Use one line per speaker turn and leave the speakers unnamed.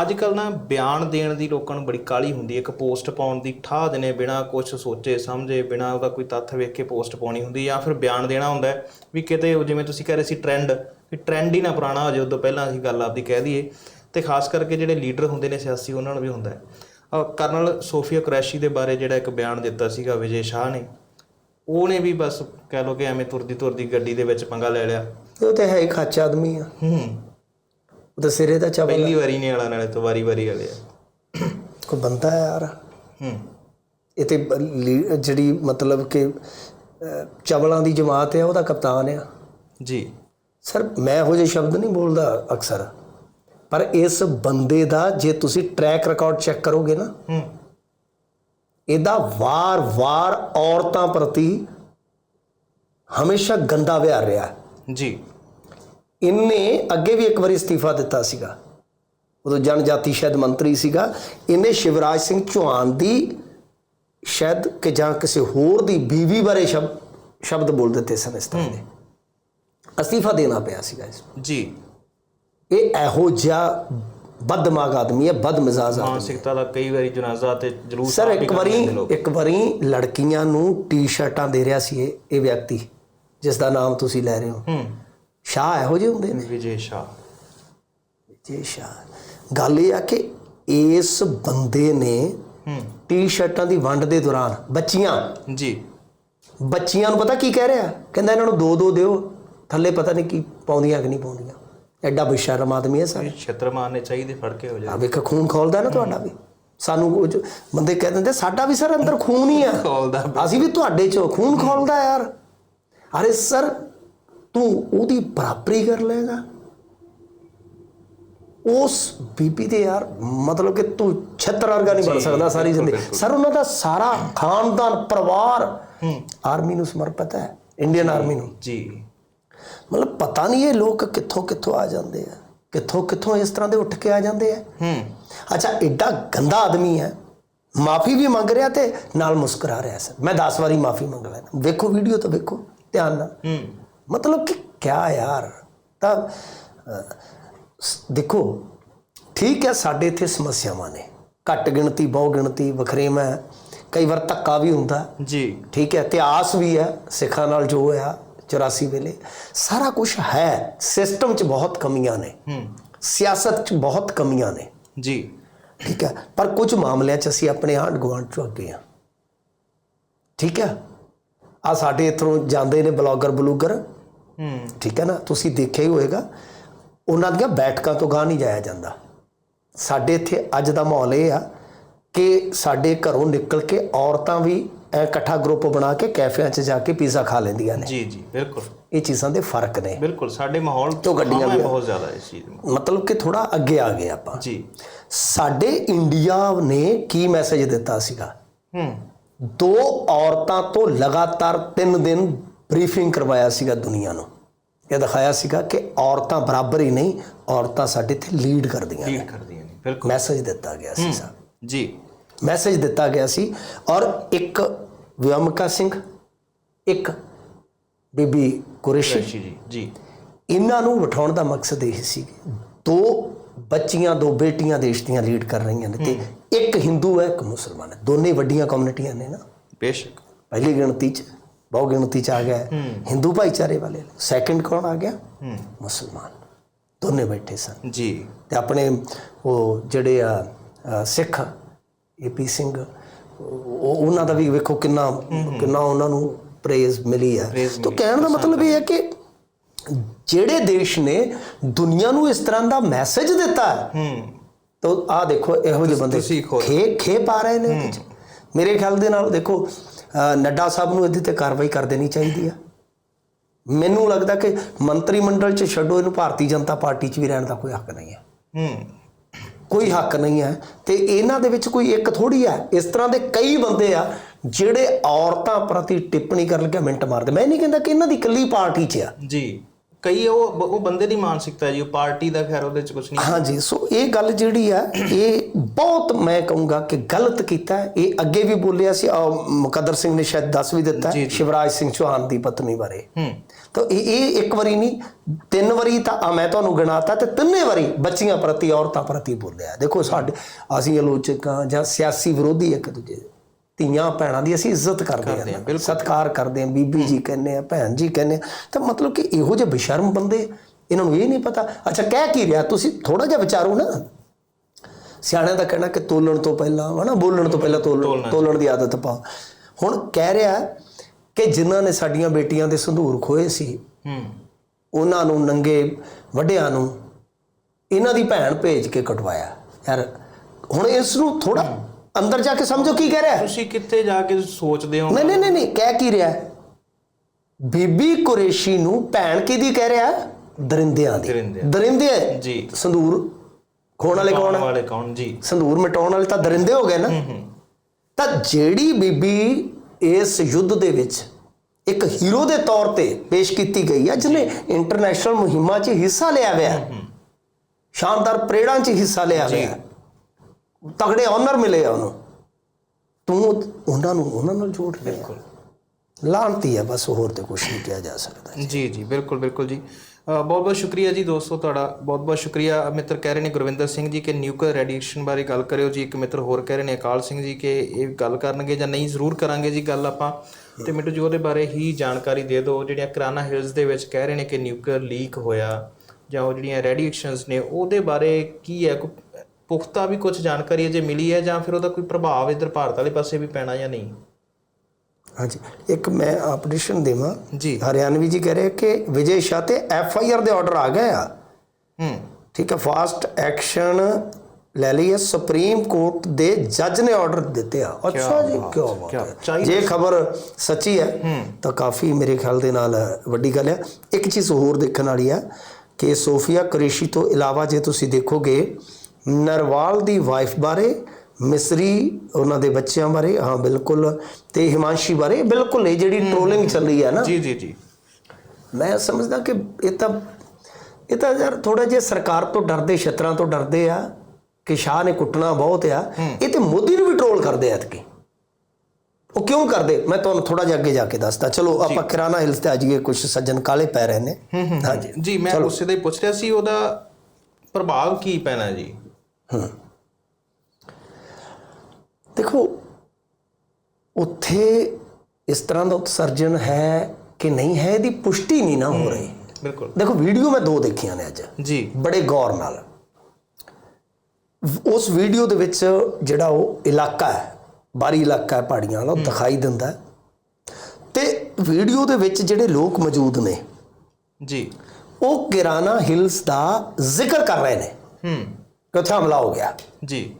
ਅੱਜ ਕੱਲ ਨਾ ਬਿਆਨ ਦੇਣ ਦੀ ਲੋਕਾਂ ਨੂੰ ਬੜੀ ਕਾਲੀ ਹੁੰਦੀ ਹੈ। ਇੱਕ ਪੋਸਟ ਪਾਉਣ ਦੀ ਠਾਹ ਦੇਣੇ ਬਿਨਾ ਕੁਝ ਸੋਚੇ ਸਮਝੇ ਬਿਨਾ ਉਹਦਾ ਕੋਈ ਤੱਥ ਵੇਖ ਕੇ ਪੋਸਟ ਪਾਉਣੀ ਹੁੰਦੀ ਜਾਂ ਫਿਰ ਬਿਆਨ ਦੇਣਾ ਹੁੰਦਾ ਹੈ ਵੀ ਕਿਤੇ ਜਿਵੇਂ ਤੁਸੀਂ ਕਹਿ ਰਹੇ ਸੀ ਟ੍ਰੈਂਡ ਵੀ ਟ੍ਰੈਂਡ ਹੀ ਨਾ ਪੁਰਾਣਾ ਹੋ ਜਾਏ ਉਦੋਂ ਪਹਿਲਾਂ ਅਸੀਂ ਗੱਲ ਆਪਦੀ ਕਹਿ ਦਈਏ। ਤੇ ਖਾਸ ਕਰਕੇ ਜਿਹੜੇ ਲੀਡਰ ਹੁੰਦੇ ਨੇ ਸਿਆਸੀ ਉਹਨਾਂ ਨੂੰ ਵੀ ਹੁੰਦਾ ਹੈ। ਕਰਨਲ ਸੋਫੀਆ ਕੁਰੈਸ਼ੀ ਦੇ ਬਾਰੇ ਜਿਹੜਾ ਇੱਕ ਬਿਆਨ ਦਿੱਤਾ ਸੀਗਾ ਵਿਜੇ ਸ਼ਾਹ ਨੇ ਉਹਨੇ ਵੀ ਬਸ ਕਹਿ ਲੋ ਕਿ ਐਵੇਂ ਤੁਰਦੀ ਤੁਰਦੀ ਗੱਡੀ ਦੇ ਵਿੱਚ ਪੰਗਾ ਲੈ ਲਿਆ।
ਉਹ ਤੇ ਹੈ ਹੀ ਖੱਚ ਆਦਮੀ ਆ।
ਹੂੰ।
ਉਹ ਤਾਂ ਸਿਰੇ ਦਾ ਚਬਲ
ਪਹਿਲੀ ਵਾਰੀ ਨਹੀਂ ਵਾਲਾ ਨਾਲੇ ਤੋਂ ਵਾਰੀ ਵਾਰੀ ਵਾਲੇ ਆ।
ਕੋਈ ਬੰਦਾ ਹੈ ਯਾਰ।
ਹੂੰ।
ਇਹ ਤੇ ਜਿਹੜੀ ਮਤਲਬ ਕਿ ਚਵਲਾਂ ਦੀ ਜਮਾਤ ਹੈ ਉਹਦਾ ਕਪਤਾਨ ਆ।
ਜੀ।
ਸਰ ਮੈਂ ਇਹੋ ਜਿਹੇ ਸ਼ਬਦ ਨਹੀਂ ਬੋਲਦਾ ਅਕਸਰ। ਪਰ ਇਸ ਬੰਦੇ ਦਾ ਜੇ ਤੁਸੀਂ ਟਰੈਕ ਰਿਕਾਰਡ ਚੈੱਕ ਕਰੋਗੇ ਨਾ
ਹੂੰ।
ਇਹਦਾ ਵਾਰ-ਵਾਰ ਔਰਤਾਂ ਪ੍ਰਤੀ ਹਮੇਸ਼ਾ ਗੰਦਾ ਵਿਹਾਰ ਰਿਹਾ।
ਜੀ।
ਇਹਨੇ ਅੱਗੇ ਵੀ ਇੱਕ ਵਾਰੀ ਅਸਤੀਫਾ ਦਿੱਤਾ ਸੀਗਾ। ਉਦੋਂ ਜਨਜਾਤੀ ਸ਼ਾਇਦ ਮੰਤਰੀ ਸੀਗਾ। ਇਹਨੇ ਸ਼ਿਵਰਾਜ ਸਿੰਘ ਚੌਹਾਨ ਦੀ ਸ਼ਾਇਦ ਕਿ ਜਾਂ ਕਿਸੇ ਹੋਰ ਦੀ ਬੀਵੀ ਬਾਰੇ ਸ਼ਬਦ ਸ਼ਬਦ ਬੋਲ ਦਿੱਤੇ ਸਨ ਇਸ ਤਰ੍ਹਾਂ ਦੇ। ਅਸਤੀਫਾ ਦੇਣਾ ਪਿਆ ਸੀਗਾ ਇਸ।
ਜੀ।
ਇਹ ਇਹੋ ਜਿਹਾ ਬਦਮਾਗ ਆਦਮੀ ਹੈ ਬਦਮਿਜ਼ਾਜ ਆਦਮੀ
ਮਾਨਸਿਕਤਾ ਦਾ ਕਈ ਵਾਰੀ ਜਨਾਜ਼ਾ ਤੇ ਜਲੂਸ
ਸਰ ਇੱਕ ਵਾਰੀ। ਇੱਕ ਵਾਰੀ ਲੜਕੀਆਂ ਨੂੰ ਟੀ-ਸ਼ਰਟਾਂ ਦੇ ਰਿਹਾ ਸੀ ਇਹ ਇਹ ਵਿਅਕਤੀ ਜਿਸ ਦਾ ਨਾਮ ਤੁਸੀਂ ਲੈ ਰਹੇ ਹੋ।
ਹੂੰ।
ਸ਼ਾਹ ਇਹੋ ਜਿਹੇ ਹੁੰਦੇ ਨੇ?
ਵਿਜੇ ਸ਼ਾਹ।
ਜੀ ਸ਼ਾਹ। ਗੱਲ ਇਹ ਆ ਕਿ ਇਸ ਬੰਦੇ ਨੇ
ਹੂੰ।
ਟੀ-ਸ਼ਰਟਾਂ ਦੀ ਵੰਡ ਦੇ ਦੌਰਾਨ ਬੱਚੀਆਂ
ਜੀ।
ਬੱਚੀਆਂ ਨੂੰ ਪਤਾ ਕੀ ਕਹਿ ਰਿਹਾ? ਕਹਿੰਦਾ ਇਹਨਾਂ ਨੂੰ ਦੋ ਦੋ ਦਿਓ। ਥੱਲੇ ਪਤਾ ਨਹੀਂ ਕੀ ਪਾਉਂਦੀਆਂ ਕਿ ਨਹੀਂ ਪਾਉਂਦੀਆਂ। ਐਡਾ ਬੇਸ਼ਰਮ ਆਦਮੀ ਹੈ ਸਰ।
ਛਤਰ ਮਾਰਨੇ ਚਾਹੀਦੇ ਫੜ ਕੇ ਹੋ
ਆ
ਜਾ
ਵੇਖ ਖੂਨ ਖੋਲਦਾ ਨਾ ਤੁਹਾਡਾ ਵੀ। ਸਾਨੂੰ ਬੰਦੇ ਕਹਿ ਦਿੰਦੇ ਸਾਡਾ ਵੀ ਸਰ ਅੰਦਰ ਖੂਨ ਹੀ ਆ।
ਖੋਲਦਾ।
ਅਸੀਂ ਵੀ ਤੁਹਾਡੇ ਚੋਂ ਖੂਨ ਖੋਲਦਾ ਯਾਰ। ਅਰੇ ਸਰ ਤੂੰ ਉਹਦੀ ਬਰਾਬਰੀ ਕਰ ਲੇਗਾ ਉਸ ਬੀਬੀ ਦੇ ਯਾਰ ਮਤਲਬ ਕਿ ਤੂੰ ਛੱਤਰ ਵਰਗਾ ਨਹੀਂ ਬਣ ਸਕਦਾ ਸਾਰੀ ਜ਼ਿੰਦਗੀ। ਸਰ ਉਹਨਾਂ ਦਾ ਸਾਰਾ ਖਾਨਦਾਨ ਪਰਿਵਾਰ ਆਰਮੀ ਨੂੰ ਸਮਰਪਿਤ ਹੈ ਇੰਡੀਅਨ ਆਰਮੀ ਨੂੰ।
ਜੀ।
ਮਤਲਬ ਪਤਾ ਨਹੀਂ ਇਹ ਲੋਕ ਕਿੱਥੋਂ ਕਿੱਥੋਂ ਆ ਜਾਂਦੇ ਆ ਕਿੱਥੋਂ ਕਿੱਥੋਂ ਇਸ ਤਰ੍ਹਾਂ ਦੇ ਉੱਠ ਕੇ ਆ ਜਾਂਦੇ ਆ।
ਹੂੰ।
ਅੱਛਾ ਐਡਾ ਗੰਦਾ ਆਦਮੀ ਹੈ ਮਾਫੀ ਵੀ ਮੰਗ ਰਿਹਾ ਤੇ ਨਾਲ ਮੁਸਕਰਾ ਰਿਹਾ ਸਰ। ਮੈਂ 10 ਵਾਰੀ ਮਾਫੀ ਮੰਗ ਲੈਣਾ ਵੇਖੋ ਵੀਡੀਓ ਤਾਂ ਵੇਖੋ ਧਿਆਨ ਨਾਲ।
ਹੂੰ।
ਮਤਲਬ ਕਿ ਕਿਆ ਯਾਰ? ਤਾਂ ਦੇਖੋ ਠੀਕ ਹੈ ਸਾਡੇ ਇੱਥੇ ਸਮੱਸਿਆਵਾਂ ਨੇ। ਘੱਟ ਗਿਣਤੀ ਬਹੁ ਗਿਣਤੀ ਵਖਰੇਵਾਂ ਹੈ ਕਈ ਵਾਰ ਧੱਕਾ ਵੀ ਹੁੰਦਾ।
ਜੀ।
ਠੀਕ ਹੈ ਇਤਿਹਾਸ ਵੀ ਹੈ ਸਿੱਖਾਂ ਨਾਲ ਜੋ ਹੋਇਆ 84 ਵੇਲੇ। ਸਾਰਾ ਕੁਝ ਹੈ ਸਿਸਟਮ 'ਚ ਬਹੁਤ ਕਮੀਆਂ ਨੇ।
ਹੂੰ।
ਸਿਆਸਤ 'ਚ ਬਹੁਤ ਕਮੀਆਂ ਨੇ।
ਜੀ।
ਠੀਕ ਹੈ ਪਰ ਕੁਝ ਮਾਮਲਿਆਂ 'ਚ ਅਸੀਂ ਆਪਣੇ ਆਂਢ ਗੁਆਂਢ 'ਚੋਂ ਅੱਗੇ ਆ ਠੀਕ ਹੈ। ਆ ਸਾਡੇ ਇੱਥੋਂ ਜਾਂਦੇ ਨੇ ਬਲੌਗਰ ਬਲੂਗਰ ਠੀਕ ਹੈ ਨਾ? ਤੁਸੀਂ ਦੇਖਿਆ ਹੀ ਹੋਵੇਗਾ ਉਹਨਾਂ ਦੀਆਂ ਬੈਠਕਾਂ ਤੋਂ ਗਾਹ ਨਹੀਂ ਜਾਇਆ ਜਾਂਦਾ। ਸਾਡੇ ਇੱਥੇ ਅੱਜ ਦਾ ਮਾਹੌਲ ਇਹ ਆ ਕਿ ਸਾਡੇ ਘਰੋਂ ਨਿਕਲ ਕੇ ਔਰਤਾਂ ਵੀ ਇਕੱਠਾ ਗਰੁੱਪ ਬਣਾ ਕੇ ਕੈਫਿਆਂ 'ਚ ਜਾ ਕੇ ਪੀਜ਼ਾ ਖਾ ਲੈਂਦੀਆਂ ਨੇ।
ਜੀ ਜੀ ਬਿਲਕੁਲ।
ਇਹ ਚੀਜ਼ਾਂ ਦੇ ਫ਼ਰਕ ਨੇ।
ਬਿਲਕੁਲ ਸਾਡੇ ਮਾਹੌਲ
ਤੋਂ ਗੱਡੀਆਂ ਵੀ-
ਬਹੁਤ ਜ਼ਿਆਦਾ ਇਸ ਚੀਜ਼ ਨੂੰ।
ਮਤਲਬ ਕਿ ਥੋੜਾ ਅੱਗੇ ਆ ਗਏ ਆਪਾਂ।
ਜੀ।
ਸਾਡੇ ਇੰਡੀਆ ਨੇ ਕੀ ਮੈਸੇਜ ਦਿੱਤਾ ਸੀਗਾ?
ਹੂੰ।
ਦੋ ਔਰਤਾਂ ਤੋਂ ਲਗਾਤਾਰ 3 ਦਿਨ ਬਰੀਫਿੰਗ ਕਰਵਾਇਆ ਸੀਗਾ ਦੁਨੀਆ ਨੂੰ। ਇਹ ਦਿਖਾਇਆ ਸੀਗਾ ਕਿ ਔਰਤਾਂ ਬਰਾਬਰ ਹੀ ਨਹੀਂ ਔਰਤਾਂ ਸਾਡੇ ਇੱਥੇ ਲੀਡ ਕਰਦੀਆਂ
ਲੀਡ ਕਰਦੀਆਂ ਨੇ ਬਿਲਕੁਲ।
ਮੈਸੇਜ ਦਿੱਤਾ ਗਿਆ ਸੀ ਸਰ।
ਜੀ।
ਮੈਸੇਜ ਦਿੱਤਾ ਗਿਆ ਸੀ ਔਰ ਇੱਕ ਵਿਅਮਕਾ ਸਿੰਘ ਇੱਕ ਬੀਬੀ ਕੁਰੇਸ਼ੀ।
ਜੀ ਜੀ।
ਇਹਨਾਂ ਨੂੰ ਬਿਠਾਉਣ ਦਾ ਮਕਸਦ ਇਹ ਸੀ ਦੋ ਬੱਚੀਆਂ ਦੋ ਬੇਟੀਆਂ ਦੇਸ਼ ਦੀਆਂ ਲੀਡ ਕਰ ਰਹੀਆਂ ਨੇ ਤੇ ਇੱਕ ਹਿੰਦੂ ਹੈ ਇੱਕ ਮੁਸਲਮਾਨ ਹੈ। ਦੋਨੇ ਵੱਡੀਆਂ ਕਮਿਊਨਿਟੀਆਂ ਨੇ ਨਾ।
ਬੇਸ਼ੱਕ।
ਪਹਿਲੀ ਗਿਣਤੀ ਚ ਬਹੁ ਗਿਣਤੀ ਚ ਆ ਗਿਆ। ਹੈ। ਹਿੰਦੂ ਭਾਈਚਾਰੇ ਵਾਲੇ। ਸੈਕੰਡ ਕੌਣ ਆ ਗਿਆ? ਮੁਸਲਮਾਨ। ਦੋਨੇ ਬੈਠੇ ਸਨ।
ਜੀ।
ਤੇ ਆਪਣੇ ਉਹ ਜਿਹੜੇ ਆ ਸਿੱਖ ਏਪੀ ਸਿੰਘ ਉਹ ਉਹਨਾਂ ਦਾ ਵੀ ਵੇਖੋ ਕਿੰਨਾ ਕਿੰਨਾ ਉਹਨਾਂ ਨੂੰ ਪ੍ਰੇਜ਼ ਮਿਲੀ ਹੈ ਤਾਂ ਕਹਿਣ ਦਾ ਮਤਲਬ ਇਹ ਹੈ ਕਿ ਜਿਹੜੇ ਦੇਸ਼ ਨੇ ਦੁਨੀਆ ਨੂੰ ਇਸ ਤਰ੍ਹਾਂ ਦਾ ਮੈਸੇਜ ਦਿੱਤਾ ਹੈ ਤਾਂ ਆਹ ਦੇਖੋ ਇਹੋ ਜਿਹੇ ਬੰਦੇ। ਖੇ ਖੇ ਪਾ ਰਹੇ ਨੇ। ਮੇਰੇ ਖਿਆਲ ਦੇ ਨਾਲ ਦੇਖੋ ਨੱਡਾ ਸਾਹਿਬ ਨੂੰ ਇਹਦੇ ਤੇ ਕਾਰਵਾਈ ਕਰ ਦੇਣੀ ਚਾਹੀਦੀ ਆ। ਮੈਨੂੰ ਲੱਗਦਾ ਕਿ ਮੰਤਰੀ ਮੰਡਲ 'ਚ ਛੱਡੋ ਇਹਨੂੰ ਭਾਰਤੀ ਜਨਤਾ ਪਾਰਟੀ 'ਚ ਵੀ ਰਹਿਣ ਦਾ ਕੋਈ ਹੱਕ ਨਹੀਂ ਹੈ
ਹੂੰ।
ਕੋਈ ਹੱਕ ਨਹੀਂ ਹੈ ਤੇ ਇਹਨਾਂ ਦੇ ਵਿੱਚ ਕੋਈ ਇੱਕ ਥੋੜੀ ਹੈ ਇਸ ਤਰ੍ਹਾਂ ਦੇ ਕਈ ਬੰਦੇ ਆ ਜਿਹੜੇ ਔਰਤਾਂ ਪ੍ਰਤੀ ਟਿੱਪਣੀ ਕਰਨ ਲੱਗੇ ਮਿੰਟ ਮਾਰਦੇ। ਮੈਂ ਨਹੀਂ ਕਹਿੰਦਾ ਕਿ ਇਹਨਾਂ ਦੀ ਇਕੱਲੀ ਪਾਰਟੀ 'ਚ ਆ।
ਜੀ। ਕਈ ਉਹ ਉਹ ਬੰਦੇ ਦੀ ਮਾਨਸਿਕਤਾ ਜੀ ਉਹ ਪਾਰਟੀ ਦਾ ਖੈਰ ਉਹਦੇ ਚ ਕੁਝ ਨਹੀਂ
ਹਾਂਜੀ ਸੋ ਇਹ ਗੱਲ ਜਿਹੜੀ ਆ ਇਹ ਬਹੁਤ ਮੈਂ ਕਹੂੰਗਾ ਕਿ ਗਲਤ ਕੀਤਾ। ਇਹ ਅੱਗੇ ਵੀ ਬੋਲਿਆ ਸੀ ਮੁਕੱਦਰ ਸਿੰਘ ਨੇ ਸ਼ਾਇਦ ਦੱਸ ਵੀ ਦਿੱਤਾ। ਸ਼ਿਵਰਾਜ ਸਿੰਘ ਚੌਹਾਨ ਦੀ ਪਤਨੀ ਬਾਰੇ
ਹੂੰ
ਤਾਂ ਇਹ ਇਹ ਇੱਕ ਵਾਰੀ ਨਹੀਂ ਤਿੰਨ ਵਾਰੀ ਤਾਂ ਮੈਂ ਤੁਹਾਨੂੰ ਗਿਣਾਤਾ ਤੇ ਤਿੰਨੇ ਵਾਰੀ ਬੱਚੀਆਂ ਪ੍ਰਤੀ ਔਰਤਾਂ ਪ੍ਰਤੀ ਬੋਲਿਆ ਦੇਖੋ ਸਾਡੇ ਅਸੀਂ ਆਲੋਚਕਾਂ ਜਾਂ ਸਿਆਸੀ ਵਿਰੋਧੀ ਇੱਕ ਦੂਜੇ ਦੇ। ਧੀਆਂ ਭੈਣਾਂ ਦੀ ਅਸੀਂ ਇੱਜ਼ਤ ਕਰਦੇ
ਹਾਂ, ਬਿਲਕੁਲ।
ਸਤਿਕਾਰ ਕਰਦੇ ਹਾਂ ਬੀਬੀ ਜੀ ਕਹਿੰਦੇ ਆ ਭੈਣ ਜੀ ਕਹਿੰਦੇ ਤਾਂ ਮਤਲਬ ਕਿ ਇਹੋ ਜਿਹੇ ਬੇਸ਼ਰਮ ਬੰਦੇ ਇਹਨਾਂ ਨੂੰ ਇਹ ਨਹੀਂ ਪਤਾ। ਅੱਛਾ ਕਹਿ ਕੀ ਰਿਹਾ? ਤੁਸੀਂ ਥੋੜਾ ਜਿਹਾ ਵਿਚਾਰੋ ਨਾ। ਸਿਆਣਿਆਂ ਦਾ ਕਹਿਣਾ ਕਿ ਤੋਲਣ ਤੋਂ ਪਹਿਲਾਂ ਹਨਾ ਬੋਲਣ ਤੋਂ ਪਹਿਲਾਂ ਤੋਲਣ ਤੋਲਣ ਦੀ ਆਦਤ ਪਾਓ। ਹੁਣ ਕਹਿ ਰਿਹਾ ਕਿ ਜਿਨ੍ਹਾਂ ਨੇ ਸਾਡੀਆਂ ਬੇਟੀਆਂ ਦੇ ਸੰਧੂਰ ਖੋਏ ਸੀ
ਹੂੰ।
ਉਹਨਾਂ ਨੂੰ ਨੰਗੇ ਵੱਡਿਆਂ ਨੂੰ ਇਹਨਾਂ ਦੀ ਭੈਣ ਭੇਜ ਕੇ ਕਟਵਾਇਆ। ਯਾਰ ਹੁਣ ਇਸ ਨੂੰ ਥੋੜਾ ਅੰਦਰ ਜਾ ਕੇ ਸਮਝੋ ਕੀ ਕਹਿ ਰਿਹਾ ਹੈ।
ਤੁਸੀਂ ਕਿੱਥੇ ਜਾ ਕੇ ਸੋਚਦੇ ਹੋ?
ਨਹੀਂ ਨਹੀਂ ਨਹੀਂ ਨਹੀਂ ਕਹਿ ਕੀ ਰਿਹਾ ਹੈ? ਬੀਬੀ ਕੁਰੇਸ਼ੀ ਨੂੰ ਭੈਣ ਕਿਹਦੀ ਕਹਿ ਰਿਹਾ ਹੈ? ਦਰਿੰਦਿਆਂ ਦੀ।
ਦਰਿੰਦਿਆਂ।
ਦਰਿੰਦੇ
ਜੀ।
ਸੰਦੂਰ ਖੋਣ ਵਾਲੇ ਕੌਣ ਹੈ?
ਵਾਲੇ ਕੌਣ? ਜੀ।
ਸੰਦੂਰ ਮਿਟਾਉਣ ਵਾਲੇ ਤਾਂ ਦਰਿੰਦੇ ਹੋ ਗਏ ਨਾ। ਤਾਂ ਜਿਹੜੀ ਬੀਬੀ ਇਸ ਯੁੱਧ ਦੇ ਵਿੱਚ ਇੱਕ ਹੀਰੋ ਦੇ ਤੌਰ ਤੇ ਪੇਸ਼ ਕੀਤੀ ਗਈ ਹੈ ਜਿਹਨੇ ਇੰਟਰਨੈਸ਼ਨਲ ਮੁਹਿੰਮਾਂ 'ਚ ਹਿੱਸਾ ਲਿਆ ਹੋਇਆ ਹੈ ਸ਼ਾਨਦਾਰ ਪਰੇਡਾਂ 'ਚ ਹਿੱਸਾ ਲਿਆ ਹੋਇਆ ਹੈ ਤਗੜੇ ਆਨਰ ਮਿਲੇ ਆ ਉਹਨੂੰ। ਤੂੰ ਉਹਨਾਂ ਨੂੰ ਉਹਨਾਂ ਨਾਲ ਜੋੜ ਰਿਹਾ।
ਬਿਲਕੁਲ।
ਲਾਂਤੀ ਹੈ ਬਸ ਹੋਰ ਤੇ ਕੁਝ ਨਹੀਂ ਕਿਹਾ ਜਾ ਸਕਦਾ।
ਜੀ ਜੀ ਬਿਲਕੁਲ ਬਿਲਕੁਲ ਜੀ। ਬਹੁਤ ਬਹੁਤ ਸ਼ੁਕਰੀਆ ਜੀ ਦੋਸਤੋ ਤੁਹਾਡਾ। ਬਹੁਤ ਬਹੁਤ ਸ਼ੁਕਰੀਆ। ਮਿੱਤਰ ਕਹਿ ਰਹੇ ਨੇ ਗੁਰਵਿੰਦਰ ਸਿੰਘ ਜੀ ਕਿ ਨਿਊਕਲੀਅਰ ਰੇਡੀਏਸ਼ਨ ਬਾਰੇ ਗੱਲ ਕਰਿਓ ਜੀ। ਇੱਕ ਮਿੱਤਰ ਹੋਰ ਕਹਿ ਰਹੇ ਨੇ ਅਕਾਲ ਸਿੰਘ ਜੀ ਕਿ ਇਹ ਗੱਲ ਕਰਨਗੇ ਜਾਂ ਨਹੀਂ ਜ਼ਰੂਰ ਕਰਾਂਗੇ ਜੀ ਗੱਲ ਆਪਾਂ। ਤੇ ਮਿੱਟੂ ਜੀ ਉਹਦੇ ਬਾਰੇ ਹੀ ਜਾਣਕਾਰੀ ਦੇ ਦਿਓ। ਜਿਹੜੀਆਂ ਕਰਾਨਾ ਹਿਲਸ ਦੇ ਵਿੱਚ ਕਹਿ ਰਹੇ ਨੇ ਕਿ ਨਿਊਕਲੀਅਰ ਲੀਕ ਹੋਇਆ ਜਾਂ ਉਹ ਜਿਹੜੀਆਂ ਰੇਡੀਏਸ਼ਨਸ ਨੇ ਉਹਦੇ ਬਾਰੇ ਕੀ ਹੈ? ਪੁਖਤਾ ਵੀ ਕੁਝ ਜਾਣਕਾਰੀ ਅਜੇ ਮਿਲੀ ਹੈ ਜਾਂ ਫਿਰ ਉਹਦਾ ਕੋਈ ਪ੍ਰਭਾਵ ਇਧਰ ਭਾਰਤ ਵਾਲੇ ਪਾਸੇ ਵੀ ਪੈਣਾ ਜਾਂ ਨਹੀਂ?
ਹਾਂਜੀ ਇੱਕ ਮੈਂ ਅਪਡੇਸ਼ਨ ਦੇਵਾਂ।
ਜੀ।
ਹਰਿਆਣਵੀ ਜੀ ਕਹਿ ਰਹੇ ਕਿ ਵਿਜੇ ਸ਼ਾਹ ਤੇ ਐਫ ਆਈ ਆਰ ਦੇ ਆਰਡਰ ਆ ਗਏ ਆ।
ਹੂੰ।
ਠੀਕ ਹੈ ਫਾਸਟ ਐਕਸ਼ਨ ਲੈ ਲਈ ਹੈ ਸੁਪਰੀਮ ਕੋਰਟ ਦੇ ਜੱਜ ਨੇ ਆਰਡਰ ਦਿੱਤੇ ਆ। ਅੱਛਾ ਜੀ ਕਿਉਂ ਬਾਤ ਹੈ। ਜੇ ਖਬਰ ਸੱਚੀ ਹੈ ਤਾਂ ਕਾਫੀ ਮੇਰੇ ਖਿਆਲ ਦੇ ਨਾਲ ਵੱਡੀ ਗੱਲ ਹੈ। ਇੱਕ ਚੀਜ਼ ਹੋਰ ਦੇਖਣ ਵਾਲੀ ਆ ਕਿ ਸੋਫੀਆ ਕੁਰੇਸ਼ੀ ਤੋਂ ਇਲਾਵਾ ਜੇ ਤੁਸੀਂ ਦੇਖੋਗੇ ਨਰਵਾਲ ਦੀ ਵਾਈਫ ਬਾਰੇ ਮਿਸਰੀ ਉਹਨਾਂ ਦੇ ਬੱਚਿਆਂ ਬਾਰੇ ਹਾਂ ਬਿਲਕੁਲ। ਤੇ ਹਿਮਾਂਸ਼ੀ ਬਾਰੇ ਬਿਲਕੁਲ ਇਹ ਜਿਹੜੀ ਟ੍ਰੋਲਿੰਗ ਚੱਲ ਰਹੀ ਹੈ। ਨਾ।
ਜੀ ਜੀ ਜੀ।
ਮੈਂ ਸਮਝਦਾ ਕਿ ਇਹ ਤਾਂ ਇਹ ਤਾਂ ਯਾਰ ਥੋੜਾ ਜਿਹਾ ਸਰਕਾਰ ਤੋਂ ਡਰਦੇ ਛਤਰਾਂ ਤੋਂ ਡਰਦੇ ਆ ਕਿ ਸ਼ਾਹ ਨੇ ਕੁੱਟਣਾ ਬਹੁਤ ਆ। ਇਹ ਤੇ ਮੋਦੀ ਨੂੰ ਵੀ ਟ੍ਰੋਲ ਕਰਦੇ ਆ ਐਤਕੀ। ਉਹ ਕਿਉਂ ਕਰਦੇ? ਮੈਂ ਤੁਹਾਨੂੰ ਥੋੜਾ ਜਿਹਾ ਅੱਗੇ ਜਾ ਕੇ ਦੱਸਦਾ। ਚਲੋ ਆਪਾਂ ਕਿਰਾਣਾ ਹਿਲਸ ਤੇ ਆ ਜਾਈਏ ਕੁਝ ਸੱਜਣ ਕਾਲੇ ਪੈ ਰਹੇ ਨੇ। ਹਾਂਜੀ।
ਜੀ ਮੈਂ ਉਸੇ ਦਾ ਹੀ ਪੁੱਛ ਰਿਹਾ ਸੀ ਉਹਦਾ ਪ੍ਰਭਾਵ ਕੀ ਪੈਣਾ ਜੀ?
ਦੇਖੋ ਉੱਥੇ ਇਸ ਤਰ੍ਹਾਂ ਦਾ ਉਤਸਰਜਨ ਹੈ ਕਿ ਨਹੀਂ ਹੈ ਇਹਦੀ ਪੁਸ਼ਟੀ ਨਹੀਂ ਨਾ ਹੋ ਰਹੀ।
ਬਿਲਕੁਲ।
ਦੇਖੋ ਵੀਡੀਓ ਮੈਂ ਦੋ ਦੇਖੀਆਂ ਨੇ ਅੱਜ।
ਜੀ।
ਬੜੇ ਗੌਰ ਨਾਲ। ਉਸ ਵੀਡੀਓ ਦੇ ਵਿੱਚ ਜਿਹੜਾ ਉਹ ਇਲਾਕਾ ਹੈ ਬਾਰੀ ਇਲਾਕਾ ਹੈ ਪਹਾੜੀਆਂ ਵਾਲਾ ਉਹ ਦਿਖਾਈ ਦਿੰਦਾ। ਤੇ ਵੀਡੀਓ ਦੇ ਵਿੱਚ ਜਿਹੜੇ ਲੋਕ ਮੌਜੂਦ ਨੇ
ਜੀ।
ਉਹ ਕਿਰਾਨਾ ਹਿਲਸ ਦਾ ਜ਼ਿਕਰ ਕਰ ਰਹੇ ਨੇ।
ਹੂੰ।
ਕਿ ਉੱਥੇ ਹਮਲਾ ਹੋ ਗਿਆ।
ਜੀ।